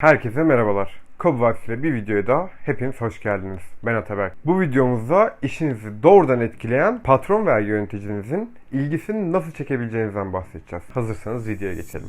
Herkese merhabalar. Cobwebs ile bir videoya daha hepiniz hoş geldiniz. Ben Ataberk. Bu videomuzda işinizi doğrudan etkileyen patron veya yöneticinizin ilgisini nasıl çekebileceğinizden bahsedeceğiz. Hazırsanız videoya geçelim.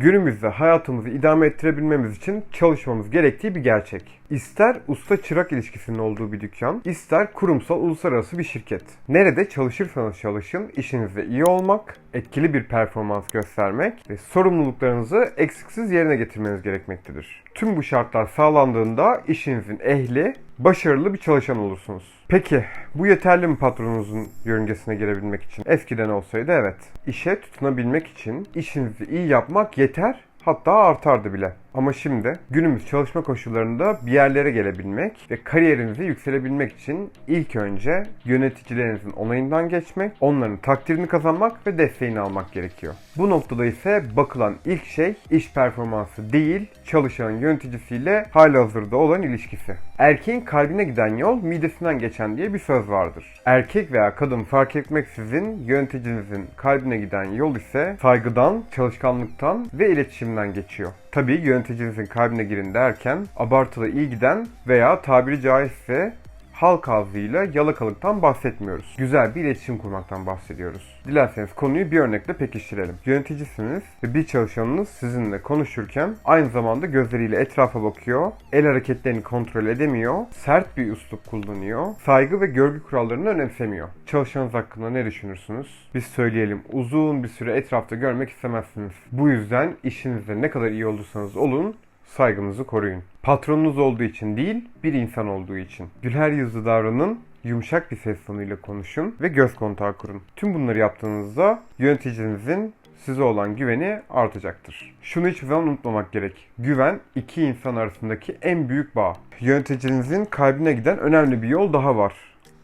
Günümüzde hayatımızı idame ettirebilmemiz için çalışmamız gerektiği bir gerçek. İster usta çırak ilişkisinin olduğu bir dükkan, ister kurumsal uluslararası bir şirket. Nerede çalışırsanız çalışın, işinizde iyi olmak, etkili bir performans göstermek ve sorumluluklarınızı eksiksiz yerine getirmeniz gerekmektedir. Tüm bu şartlar sağlandığında işinizin ehli, başarılı bir çalışan olursunuz. Peki bu yeterli mi patronunuzun yörüngesine girebilmek için? Eskiden olsaydı evet. İşe tutunabilmek için işinizi iyi yapmak yeter hatta artardı bile. Ama şimdi günümüz çalışma koşullarında bir yerlere gelebilmek ve kariyerinize yükselebilmek için ilk önce yöneticilerinizin onayından geçmek, onların takdirini kazanmak ve desteğini almak gerekiyor. Bu noktada ise bakılan ilk şey iş performansı değil, çalışanın yöneticisiyle halihazırda olan ilişkisi. Erkeğin kalbine giden yol midesinden geçen diye bir söz vardır. Erkek veya kadın fark etmeksizin yöneticinizin kalbine giden yol ise saygıdan, çalışkanlıktan ve iletişimden geçiyor. Tabii yöneticinizin kalbine girin derken abartılı iyi giden veya tabiri caizse halk ağzıyla yalakalıktan bahsetmiyoruz. Güzel bir iletişim kurmaktan bahsediyoruz. Dilerseniz konuyu bir örnekle pekiştirelim. Yöneticisiniz ve bir çalışanınız sizinle konuşurken aynı zamanda gözleriyle etrafa bakıyor, el hareketlerini kontrol edemiyor, sert bir üslup kullanıyor, saygı ve görgü kurallarını önemsemiyor. Çalışanınız hakkında ne düşünürsünüz? Biz söyleyelim uzun bir süre etrafta görmek istemezsiniz. Bu yüzden işinizde ne kadar iyi olursanız olun saygınızı koruyun. Patronunuz olduğu için değil, bir insan olduğu için. Güler yüzlü davranın, yumuşak bir ses tonuyla konuşun ve göz kontağı kurun. Tüm bunları yaptığınızda yöneticinizin size olan güveni artacaktır. Şunu hiçbir zaman unutmamak gerek. Güven iki insan arasındaki en büyük bağ. Yöneticinizin kalbine giden önemli bir yol daha var.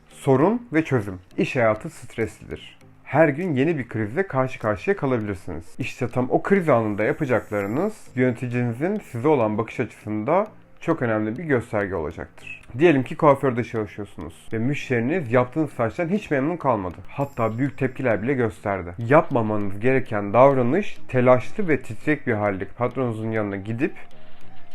Sorun ve çözüm. İş hayatı streslidir her gün yeni bir krizle karşı karşıya kalabilirsiniz. İşte tam o kriz anında yapacaklarınız yöneticinizin size olan bakış açısında çok önemli bir gösterge olacaktır. Diyelim ki kuaförde çalışıyorsunuz ve müşteriniz yaptığınız saçtan hiç memnun kalmadı. Hatta büyük tepkiler bile gösterdi. Yapmamanız gereken davranış telaşlı ve titrek bir halde patronunuzun yanına gidip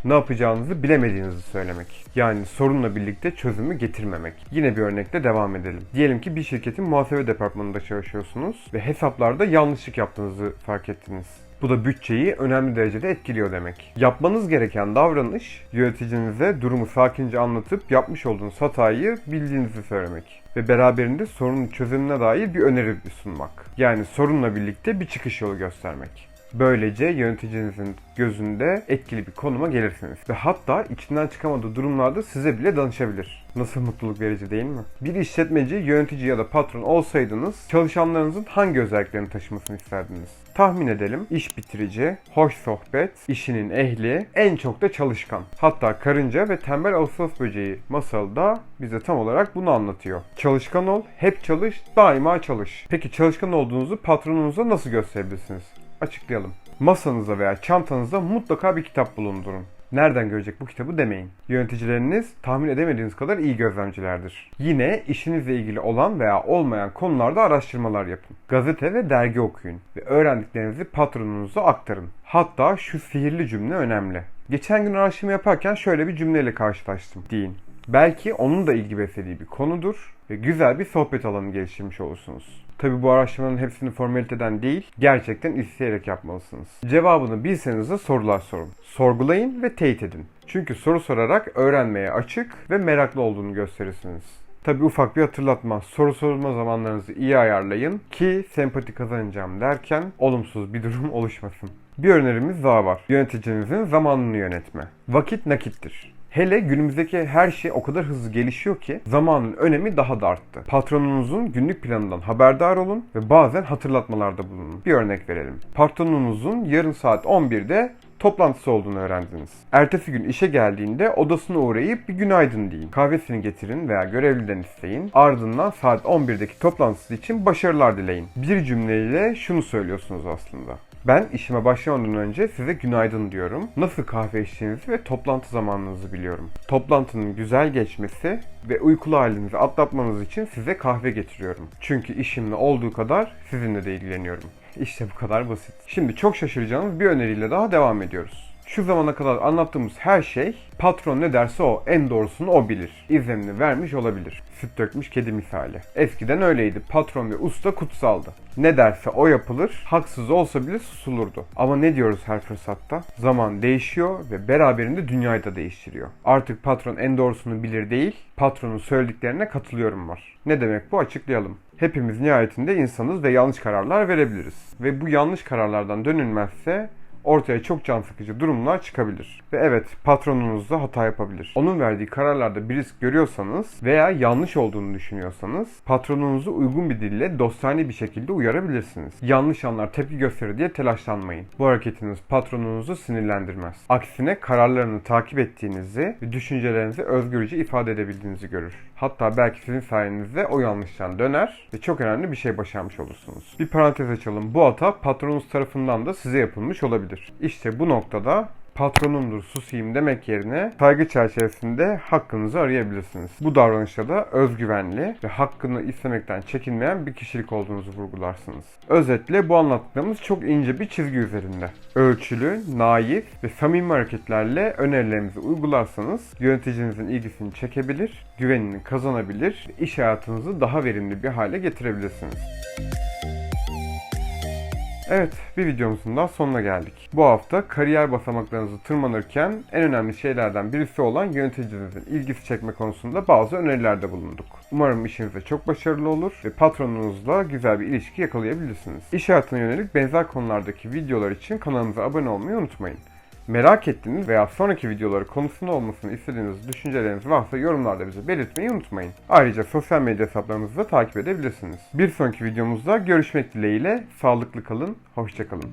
ne yapacağınızı bilemediğinizi söylemek. Yani sorunla birlikte çözümü getirmemek. Yine bir örnekle devam edelim. Diyelim ki bir şirketin muhasebe departmanında çalışıyorsunuz ve hesaplarda yanlışlık yaptığınızı fark ettiniz. Bu da bütçeyi önemli derecede etkiliyor demek. Yapmanız gereken davranış yöneticinize durumu sakince anlatıp yapmış olduğunuz hatayı bildiğinizi söylemek ve beraberinde sorunun çözümüne dair bir öneri sunmak. Yani sorunla birlikte bir çıkış yolu göstermek. Böylece yöneticinizin gözünde etkili bir konuma gelirsiniz. Ve hatta içinden çıkamadığı durumlarda size bile danışabilir. Nasıl mutluluk verici değil mi? Bir işletmeci, yönetici ya da patron olsaydınız çalışanlarınızın hangi özelliklerini taşımasını isterdiniz? Tahmin edelim. İş bitirici, hoş sohbet, işinin ehli, en çok da çalışkan. Hatta karınca ve tembel Ağustos böceği masalı da bize tam olarak bunu anlatıyor. Çalışkan ol, hep çalış, daima çalış. Peki çalışkan olduğunuzu patronunuza nasıl gösterebilirsiniz? Açıklayalım. Masanızda veya çantanızda mutlaka bir kitap bulundurun. Nereden görecek bu kitabı demeyin. Yöneticileriniz tahmin edemediğiniz kadar iyi gözlemcilerdir. Yine işinizle ilgili olan veya olmayan konularda araştırmalar yapın. Gazete ve dergi okuyun ve öğrendiklerinizi patronunuza aktarın. Hatta şu sihirli cümle önemli. Geçen gün araştırma yaparken şöyle bir cümleyle karşılaştım deyin. Belki onun da ilgi beslediği bir konudur ve güzel bir sohbet alanı geliştirmiş olursunuz. Tabi bu araştırmanın hepsini formaliteden değil, gerçekten isteyerek yapmalısınız. Cevabını bilseniz de sorular sorun. Sorgulayın ve teyit edin. Çünkü soru sorarak öğrenmeye açık ve meraklı olduğunu gösterirsiniz. Tabi ufak bir hatırlatma. Soru sorulma zamanlarınızı iyi ayarlayın ki sempati kazanacağım derken olumsuz bir durum oluşmasın. Bir önerimiz daha var. Yöneticinizin zamanını yönetme. Vakit nakittir. Hele günümüzdeki her şey o kadar hızlı gelişiyor ki zamanın önemi daha da arttı. Patronunuzun günlük planından haberdar olun ve bazen hatırlatmalarda bulunun. Bir örnek verelim. Patronunuzun yarın saat 11'de toplantısı olduğunu öğrendiniz. Ertesi gün işe geldiğinde odasına uğrayıp bir günaydın deyin. Kahvesini getirin veya görevliden isteyin. Ardından saat 11'deki toplantısı için başarılar dileyin. Bir cümleyle şunu söylüyorsunuz aslında. Ben işime başlamadan önce size günaydın diyorum. Nasıl kahve içtiğinizi ve toplantı zamanınızı biliyorum. Toplantının güzel geçmesi ve uykulu halinizi atlatmanız için size kahve getiriyorum. Çünkü işimle olduğu kadar sizinle de ilgileniyorum. İşte bu kadar basit. Şimdi çok şaşıracağınız bir öneriyle daha devam ediyoruz. Şu zamana kadar anlattığımız her şey patron ne derse o en doğrusunu o bilir. İzlenini vermiş olabilir. Süt dökmüş kedi misali. Eskiden öyleydi. Patron ve usta kutsaldı. Ne derse o yapılır, haksız olsa bile susulurdu. Ama ne diyoruz her fırsatta? Zaman değişiyor ve beraberinde dünyayı da değiştiriyor. Artık patron en doğrusunu bilir değil, patronun söylediklerine katılıyorum var. Ne demek bu açıklayalım. Hepimiz nihayetinde insanız ve yanlış kararlar verebiliriz. Ve bu yanlış kararlardan dönülmezse ortaya çok can sıkıcı durumlar çıkabilir. Ve evet patronunuz da hata yapabilir. Onun verdiği kararlarda bir risk görüyorsanız veya yanlış olduğunu düşünüyorsanız patronunuzu uygun bir dille dostane bir şekilde uyarabilirsiniz. Yanlış anlar tepki gösterir diye telaşlanmayın. Bu hareketiniz patronunuzu sinirlendirmez. Aksine kararlarını takip ettiğinizi ve düşüncelerinizi özgürce ifade edebildiğinizi görür. Hatta belki sizin sayenizde o yanlıştan döner ve çok önemli bir şey başarmış olursunuz. Bir parantez açalım. Bu hata patronunuz tarafından da size yapılmış olabilir. İşte bu noktada patronumdur susayım demek yerine saygı çerçevesinde hakkınızı arayabilirsiniz. Bu davranışta da özgüvenli ve hakkını istemekten çekinmeyen bir kişilik olduğunuzu vurgularsınız. Özetle bu anlattığımız çok ince bir çizgi üzerinde. Ölçülü, naif ve samimi hareketlerle önerilerimizi uygularsanız yöneticinizin ilgisini çekebilir, güvenini kazanabilir iş hayatınızı daha verimli bir hale getirebilirsiniz. Evet, bir videomuzun daha sonuna geldik. Bu hafta kariyer basamaklarınızı tırmanırken en önemli şeylerden birisi olan yöneticinizin ilgisi çekme konusunda bazı önerilerde bulunduk. Umarım işinizde çok başarılı olur ve patronunuzla güzel bir ilişki yakalayabilirsiniz. İş hayatına yönelik benzer konulardaki videolar için kanalımıza abone olmayı unutmayın. Merak ettiğiniz veya sonraki videoları konusunda olmasını istediğiniz düşünceleriniz varsa yorumlarda bize belirtmeyi unutmayın. Ayrıca sosyal medya hesaplarımızı da takip edebilirsiniz. Bir sonraki videomuzda görüşmek dileğiyle sağlıklı kalın, hoşçakalın.